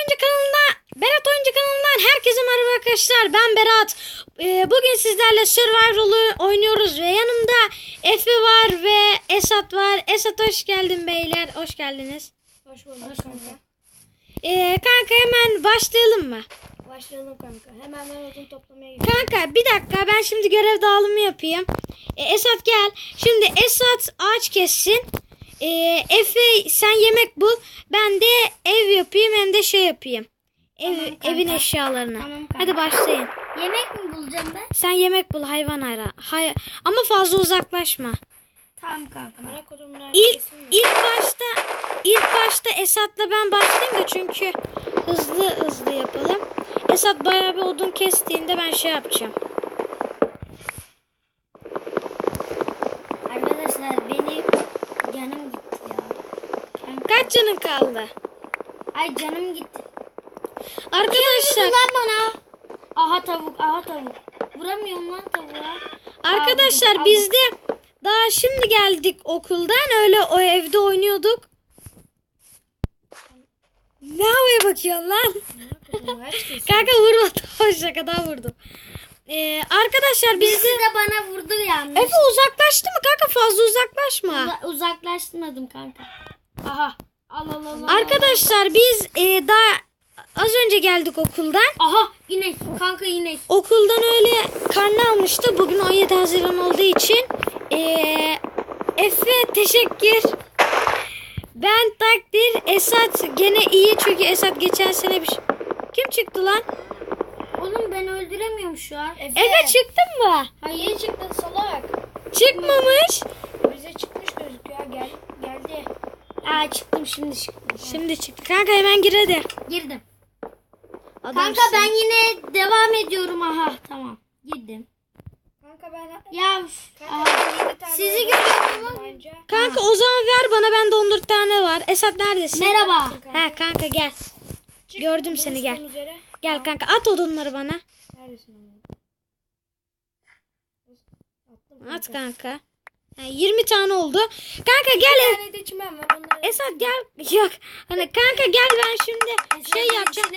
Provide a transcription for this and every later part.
Oyuncu kanalına Berat Oyuncu kanalından herkese merhaba arkadaşlar. Ben Berat. Ee, bugün sizlerle Survival'ı oynuyoruz ve yanımda Efe var ve Esat var. Esat hoş geldin beyler. Hoş geldiniz. Hoş bulduk kanka. Ee, kanka hemen başlayalım mı? Başlayalım kanka. Hemen ben odun toplamaya gidiyorum. Kanka bir dakika ben şimdi görev dağılımı yapayım. Ee, Esat gel. Şimdi Esat ağaç kessin. Ee, Efe sen yemek bul. Ben de ev yapayım hem de şey yapayım. Ev, Tamam kanka. evin eşyalarını. Tamam kanka. Hadi başlayın. Yemek mi bulacağım ben? Sen yemek bul hayvan hayra. Hay ama fazla uzaklaşma. Tamam kanka. İlk ilk başta ilk başta Esat'la ben başlayayım da çünkü hızlı hızlı yapalım. Esat bayağı bir odun kestiğinde ben şey yapacağım. Arkadaşlar benim canım gitti ya. Kaç canın kaldı? Ay canım gitti. Arkadaşlar Lan bana. Aha tavuk, aha tavuk. Vuramıyorum lan tavuğa. arkadaşlar Aldım, biz de daha şimdi geldik okuldan öyle o evde oynuyorduk. Ne havaya bakıyorsun lan? Kanka vurmadım. Hoşça kadar vurdum. Ee, arkadaşlar biz de... de bana vurdu yalnız. Efe uzaklaştı mı kanka fazla uzaklaşma. Uza- uzaklaştırmadım kanka. Aha. Al al al. al. Arkadaşlar biz e, daha az önce geldik okuldan. Aha inek. Kanka inek. Okuldan öyle karne almıştı. Bugün 17 Haziran olduğu için. E, Efe teşekkür. Ben takdir. Esat gene iyi çünkü Esat geçen sene bir şey- Kim çıktı lan? Oğlum ben öldüremiyorum şu an. Efe çıktın mı? Hayır çıktı salak. Çıkmamış. Bize çıkmış gözüküyor. Gel, geldi. Aa çıktım şimdi çıktım. Şimdi çıktı. Kanka hemen gir hadi. Girdim. Adamsın. Kanka ben yine devam ediyorum. Aha tamam. Girdim. Kanka ben Ya aha, sizi görüyorum. Kanka o zaman ver bana bende 14 tane var. Esat neredesin? Merhaba. Ha kanka gel. Gördüm seni gel. üzere. Gel kanka at odunları bana. Neredesin? At kanka. Ha, 20 tane oldu. Kanka gel. Bir tane de çimen var onları. Esat gel. Yok. Hani kanka gel ben şimdi şey yapacağım.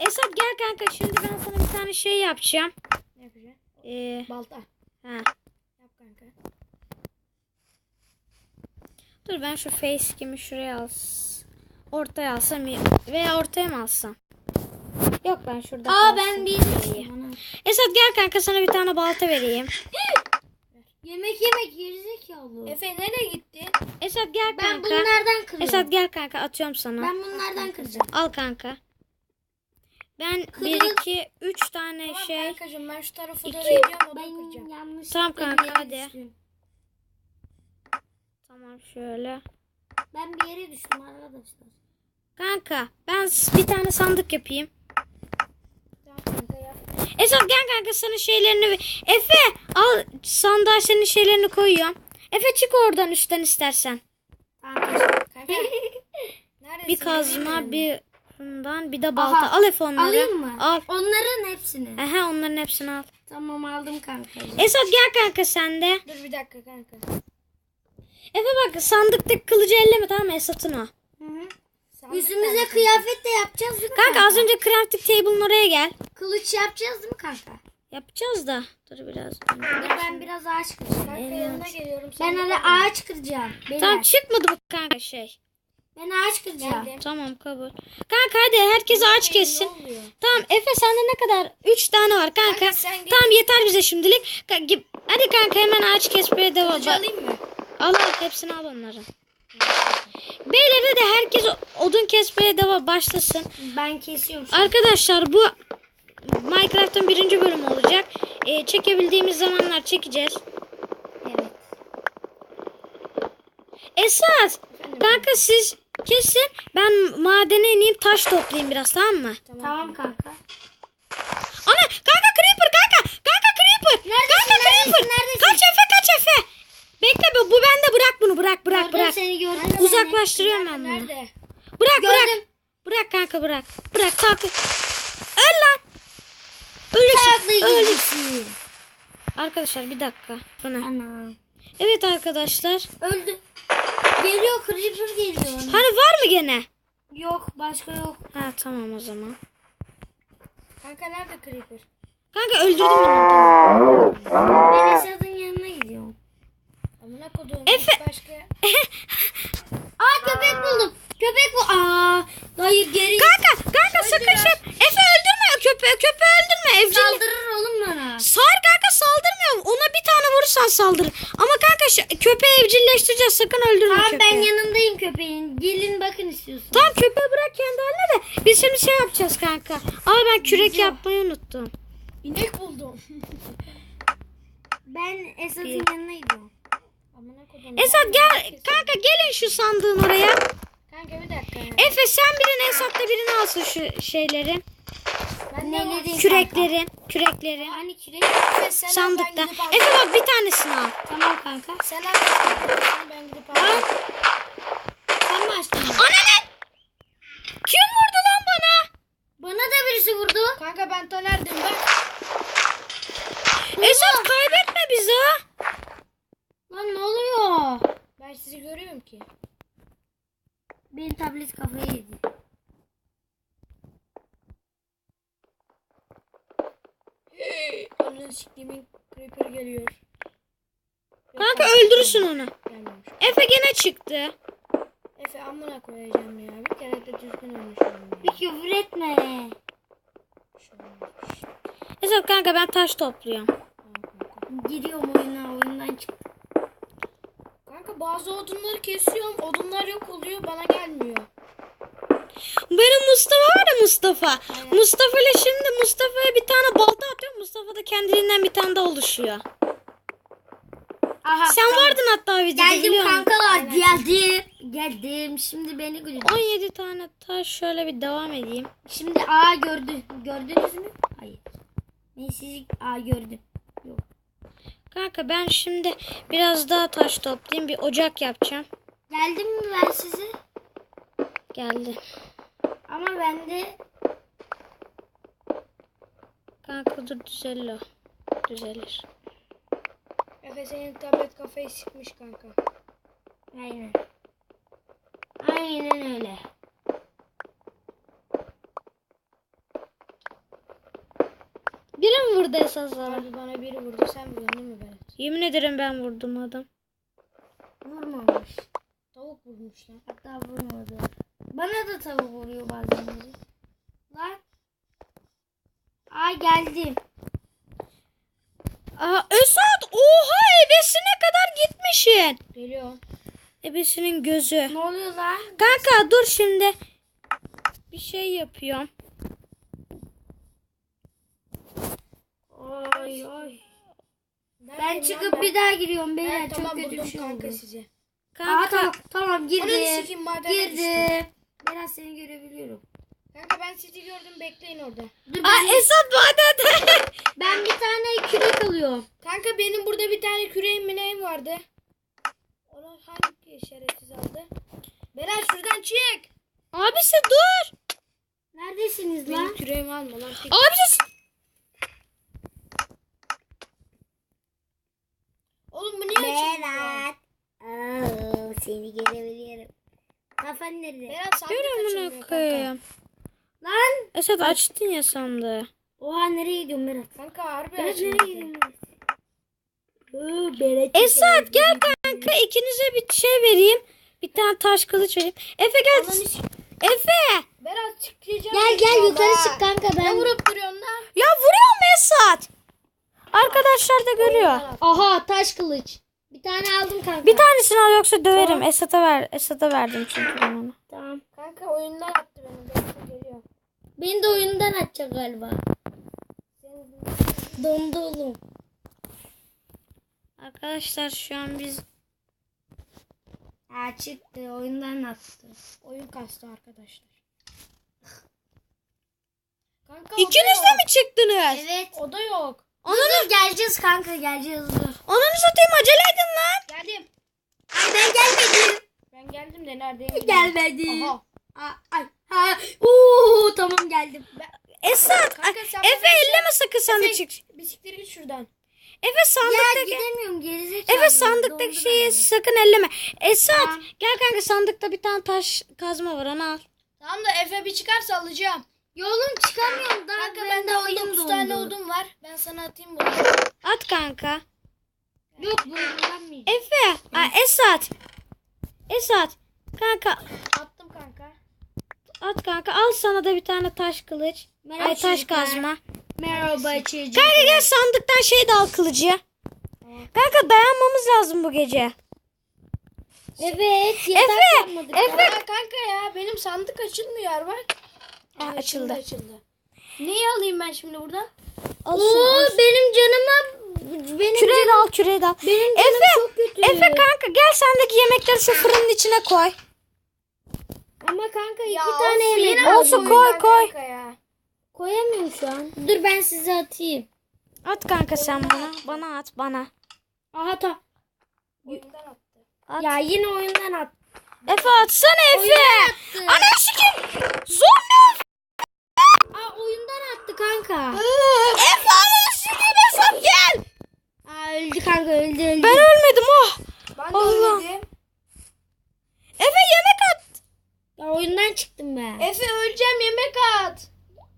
Esat gel kanka şimdi ben sana bir tane şey yapacağım. Ne yapacaksın? Ee, Balta. ha. Yap kanka. Dur ben şu face kimi şuraya als. Ortaya alsam. Veya ortaya mı alsam? Yok ben şurada Aa ben bir. Esat gel kanka sana bir tane balta vereyim. Yemek yemek gerizekalı. Efe nereye gitti? Esat gel Ben kanka. bunlardan kırıyorum. Esat gel kanka atıyorum sana. Ben bunlardan kıracağım. Al kanka. Ben Kırıl. 1 2 3 tane Tamam şey. kankacığım ben şu tarafı İki. doğru ediyorum onu Ben kıracağım. yanlış. Tamam kanka, hadi. Tamam şöyle. Ben bir yere düştüm arkadaşlar. Kanka ben bir tane sandık yapayım. Esat gel kanka sana şeylerini. Efe al sandığa senin şeylerini koyuyorum. Efe çık oradan üstten istersen. Kanka. Bir kazma bir bundan bir de balta. Aha, Al Efe onları. Alayım mı? Al. Onların hepsini. Aha onların hepsini al. Tamam aldım kanka. Esat gel kanka sen de. Dur bir dakika kanka. Efe bak sandıktaki kılıcı elleme tamam mı Esat'ın o. Sandık Yüzümüze kıyafet de yapacağız değil mi Kanka az önce crafting table'ın oraya gel. Kılıç yapacağız değil mi kanka? Yapacağız da. Dur biraz. Dur ben biraz ağaç kıracağım. Kanka yanına geliyorum. Ben alayım. ağaç kıracağım. Beyler. Tamam çıkmadı bu kanka şey. Ben ağaç kıracağım. Geldim. Tamam kabul. Kanka hadi herkes ağaç kessin. Ne? Tamam Efe sende ne kadar? 3 tane var kanka. Kanka. Tamam yeter bize şimdilik. Hadi kanka hemen ağaç kesmeye devam. Kılıcı alayım mı? Al al hepsini al onları. Beyler de herkes odun kesmeye devam başlasın. Ben kesiyorum. an. Arkadaşlar bu Minecraft'ın birinci bölümü olacak. Ee, çekebildiğimiz zamanlar çekeceğiz. Evet. Esas kanka siz kesin ben madene ineyim taş toplayayım biraz tamam mı? Tamam kanka. Ana kanka creeper kanka kanka creeper Neredesin, kanka neredesin, creeper neredesin? kaç efe bekle bu, bu bende bırak bunu bırak bırak Gördüm bırak seni gördüm. uzaklaştırıyorum ben bunu Nerede? bırak bırak Gördüm. bırak kanka bırak bırak takip öl lan ölürsün öl. Öldü. arkadaşlar bir dakika bana Ana. evet arkadaşlar Öldü. Geliyor creeper geliyor. hani var mı gene Yok başka yok. Ha tamam o zaman. Kanka nerede Creeper? Kanka öldürdüm ben onu. Ben Esat'ın yanına gidiyorum. Amına koduğum. Efe. Başka. Aa köpek buldum. Köpek bu. Aa. Hayır geri Kanka kanka sakın şey. Efe öldürme köpeği köpeği öldürme. Evcil. saldırır oğlum bana. Sar kanka saldırmıyor. Ona bir tane vurursan saldırır. Ama kanka şu- köpeği evcilleştireceğiz. Sakın öldürme Tamam köpeği. ben yanındayım köpeğin. Gelin bakın istiyorsun. Tamam köpeği bırak kendi haline de. Biz şimdi şey yapacağız kanka. Ama ben kürek yapmayı unuttum. İnek buldum. Ben Esat'ın yanına gidiyorum. Amına. Esat gel kanka gelin şu sandığın oraya. Kanka bir dakika. ya. Efe sen birini Esat da birini alsın şu şeyleri. Ben ne? Neleri? Küreklerin. Küreklerin. Hani kürek? Efe sen Sandıkta. Efe bak bir tanesini al. Tamam kanka. Sen al. Ben gidip al. Sen mi açtın? Ananı! Kim vurdu lan bana? Bana da birisi vurdu. Kanka ben Taner'dim bak. Esat kaybetme bizi ha. Lan ne oluyor? Ben sizi görüyorum ki. Benim tablet kafayı yedi. Onun siktiğimin Creeper geliyor. Kanka öldürürsün onu. Gelmemiş. Efe gene çıktı. Efe amına koyacağım ya. Bir kere de düzgün olmuşum. Bir küfür etme. Esat kanka ben taş topluyorum. Giriyorum oyuna oyundan çık. Bazı odunları kesiyorum. Odunlar yok oluyor. Bana gelmiyor. Benim Mustafa var ya Mustafa. Mustafa ile şimdi Mustafa'ya bir tane balta atıyor. Mustafa da kendiliğinden bir tane daha oluşuyor. Aha, Sen vardın hatta videoda Geldim kankalar geldim. Geldim. Şimdi beni görün. 17 tane taş şöyle bir devam edeyim. Şimdi A gördü. Gördünüz mü? Hayır. Ben sizi A gördüm. Kanka ben şimdi biraz daha taş toplayayım. Bir ocak yapacağım. Geldim mi ben size? Geldi. Ama bende Kanka dur düzelir o. Düzelir. Efe senin tablet kafayı sıkmış kanka. Aynen öyle. Vurdu esas sana? Abi bana biri vurdu. Sen vurdun değil mi Berat? Yemin ederim ben vurdum adam. Vurmamış. Tavuk vurmuş lan. Hatta vurmadı. Bana da tavuk vuruyor bazenleri. Lan. Ay geldim. Aa Esat oha ebesine kadar gitmişsin. Geliyor. Ebesinin gözü. Ne oluyor lan? Kanka dur şimdi. Bir şey yapıyorum. Ay ay. Ben Neredeyim lan çıkıp bir daha giriyorum beyler. Ben Çok tamam kötü buldum bir şey kanka oldu. sizi. Aa Kanka tamam tamam Onu girdim. sikeyim. Girdim. Biraz seni görebiliyorum. Kanka ben sizi gördüm bekleyin orada. Dur Aa ben, Esat badede. ben bir tane kürek alıyorum. Kanka benim burada bir tane küreğim mi neyim vardı? Onu hangi şerefsiz aldı? Berat şuradan çık. Abisi dur. Neredesiniz Benim lan? küreğimi alma lan. Çık. Abisi Oğlum bu niye açılmıyor? Aa, seni görebiliyorum. Kafan nerede? Berat sandık açılmıyor Görümünü kanka. koyayım. Lan. Esat açtın ya sandığı. Oha nereye gidiyorsun Berat? Kanka harbi Berat nereye gidiyorsun Berat? Esat gel kanka ikinize bir şey vereyim. Bir tane taş kılıç vereyim. Efe gel. Efe. Berat çıkacağım. Gel gel yukarı çık kanka Ne ben. vurup duruyorsun lan? Ya vuruyor mu Esat? Arkadaşlar da görüyor. Aha taş kılıç. Bir tane aldım kanka. Bir tanesini al yoksa döverim. Esat'a ver. Esat'a verdim çünkü ben onu. Tamam. Kanka oyundan attı beni. Bekle geliyor. Beni de oyundan atacak galiba. Dondu oğlum. Arkadaşlar şu an biz Ha çıktı oyundan attı. Oyun kastı arkadaşlar. Kanka ikiniz de mi çıktınız? Evet. Oda yok. Dur dur geleceğiz kanka geleceğiz dur. Ananı satayım acele edin lan. Geldim. Ay ben gelmedim. Ben geldim de neredeyim? Gelmedim. Aha. Aa, ay, Oo, tamam geldim. Esat. Kanka ay, sen Efe bir elleme sakın sandık çık. Bisikleri git şuradan. Efe Ya sandıktaki. gidemiyorum gerizekalı. Efe sandıktaki şeyi bende. sakın elleme. Esat Tamam. gel kanka sandıkta bir tane taş kazma var onu al. Tamam da Efe bir çıkarsa alacağım. Ya oğlum çıkamıyorum daha. Kanka ben de 19 oyun tane odun var. Ben sana atayım bunu. At kanka. Yok bu. Efe. Aa, Esat. Esat. Kanka. At kanka. Al sana da bir tane taş kılıç. Merhaba Ay taş çocuklar. kazma. Merhaba çocuk. Kanka gel sandıktan şey de al kılıcı. Kanka dayanmamız lazım bu gece. Evet Efe. Efe. Ya kanka ya benim sandık açılmıyor bak. Ha, açıldı. açıldı. Neyi alayım ben şimdi buradan? Al Oo benim canıma benim Küreği de al küreği al. Benim canım Efe, çok kötü. Efe kanka gel sendeki yemekleri şu fırının içine koy. Ama kanka iki Ya tane of, yemek. Olsun, koy, koy. Koyamıyorum şu an. Dur ben size atayım. At kanka sen bana. Bana at bana. Aha ta. Oyundan attı. At. Ya yine oyundan at. Efe atsana Efe. Ana sikim. Zombi. Aa oyundan attı kanka. Efe ana sikim Esat gel. Aa öldü kanka öldü öldü. Ben ölmedim oh. Ben de Allah. ölmedim. Efe yemek at. Ya oyundan çıktım ben. Efe öleceğim yemek at.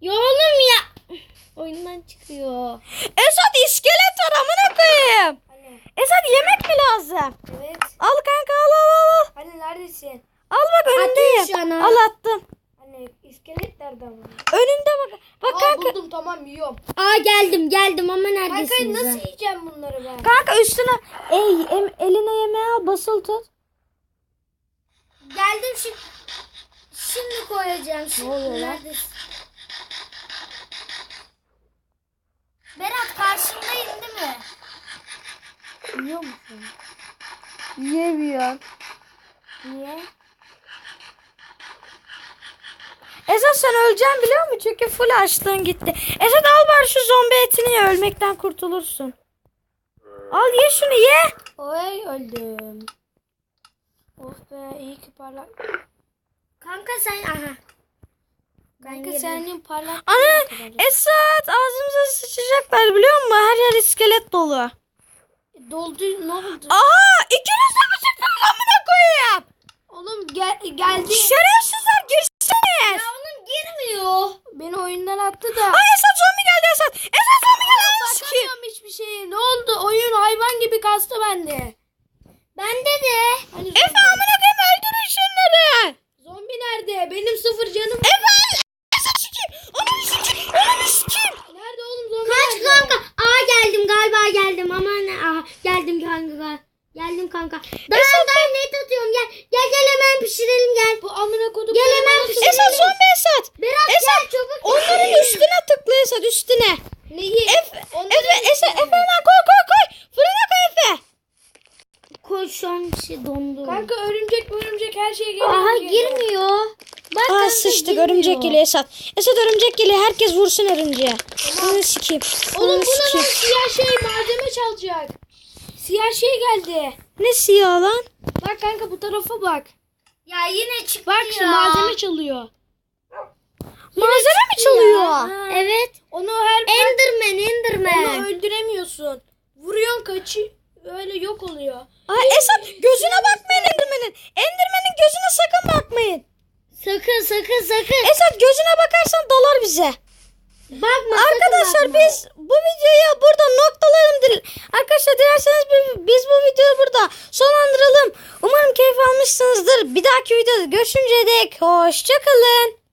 Ya oğlum ya. Oyundan çıkıyor. Esat iskelet var amına koyayım. Hani Esat yemek mi lazım? evet. Al kanka al al al. al. Hani neredesin? Al bak önündeyim. şu an ha. Al attım. Hani iskelet nerede ama? Önünde bak. Bak Aa, kanka. buldum tamam yiyorum. Aa geldim geldim ama Kanka neredesiniz? nasıl ha? yiyeceğim bunları ben? Kanka üstüne ey em, eline yemeği al basılı tut. Geldim şimdi. Şimdi koyacağım. Şimdi oluyor lan? neredesin? Berat karşındayım değil mi? Yiyor musun? Yemiyor. Niye? Esat sen öleceksin biliyor musun? Çünkü full açlığın gitti. Esat al bari şu zombi etini ye. Ölmekten kurtulursun. Al ye şunu ye. Oy öldüm. Be iyi ki parlak. Kanka sen aha. Kanka senin parlak. Ana Esat ağzımıza sıçacaklar biliyor musun? Her yer iskelet dolu. Doldu ne oldu? Aha ikiniz de mi çıktınız amına koyayım? Oğlum gel, geldi. Şerefsizler girseniz. oğlum girmiyor. Beni oyundan attı da. Ay Esat zombi geldi Esat. Esat zombi geldi. Bakamıyorum hiçbir şeye. Ne oldu? Oyun hayvan gibi kastı bende. Bende de. Hani Efe amına koyayım öldürün şunları. zombi nerede? Benim sıfır canım. Efe Esat sikeyim. Ananı sikeyim. Ananı sikeyim. Nerede oğlum zombi Kaç nerede? kanka? Aa geldim galiba geldim ama ne? Aha geldim kanka gel. Geldim kanka. Daha daha net atıyorum gel. Gel gel hemen pişirelim gel. Bu amına kodum. Gel hemen pişirelim. Esat zombi Esat. Berat Esat gel çabuk. onların üstüne tıkla Esat üstüne. Neyi? Efe, Onların Efe, Esat, Efe hemen koy koy koy. Fırına koy Efe. Koş şu an şey dondu. Kanka örümcek örümcek her şey geliyor. Aha girmiyor. Bak Aa kanka, sıçtık girmiyor. örümcek geliyor Esat. Esat örümcek geliyor herkes vursun örümceğe. Ananı sikeyim. Oğlum Ananı bu ne lan? sikeyim. Siyah şey malzeme çalacak. Siyah şey geldi. Ne siyah lan? Bak kanka bu tarafa bak. Ya yine çıktı Bak şu ya. malzeme çalıyor. Malzeme mi çalıyor? Ha. Evet. Onu her Enderman Enderman. onu öldüremiyorsun. Vuruyorsun kaçı öyle yok oluyor. Aa Esat gözüne bakmayın Enderman'in. Enderman'in gözüne sakın bakmayın. Sakın sakın sakın. Esat gözüne bakarsan dalar bize. Bakma Arkadaşlar sakın bakma. biz bu videoyu burada noktalayalım. Arkadaşlar dilerseniz bi- biz bu videoyu burada sonlandıralım. Umarım keyif almışsınızdır. Bir dahaki videoda görüşünceye dek hoşçakalın.